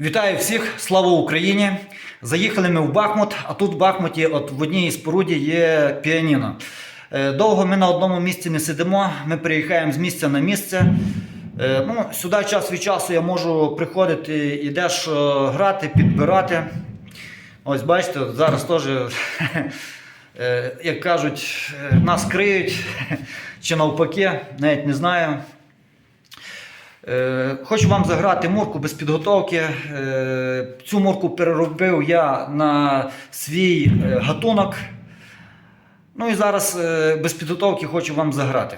Вітаю всіх, слава Україні! Заїхали ми в Бахмут, а тут в Бахмуті, от в одній споруді є піаніно. Е, Довго ми на одному місці не сидимо, ми переїхаємо з місця на місце. Е, Ну, сюди час від часу я можу приходити і дещо грати, підбирати. Ось бачите, зараз теж, е, як кажуть, е, нас криють чи навпаки, навіть не знаю. Е, Хочу вам заграти мурку без підготовки. Е, Цю мурку переробив я на свій е, гатунок. Ну і зараз е, без підготовки хочу вам заграти.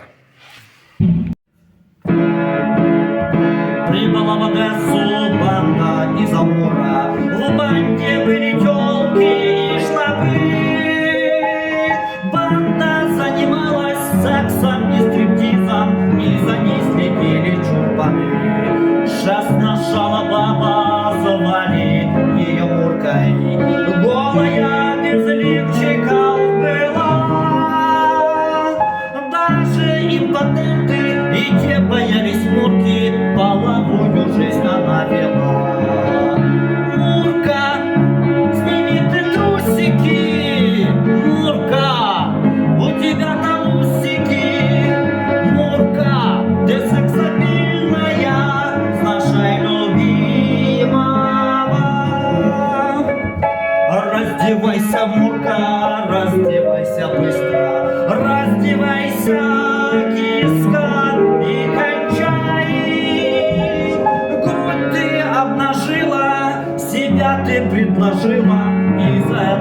Прибыла в Одессу банда из Амура. В банде были тёлки и шлапы. Банда занималась сексом Раздевайся, Мурка, раздевайся быстро, раздевайся, киска, и кончай. Грудь ты обнажила, себя ты предложила, и за это секс ты получай.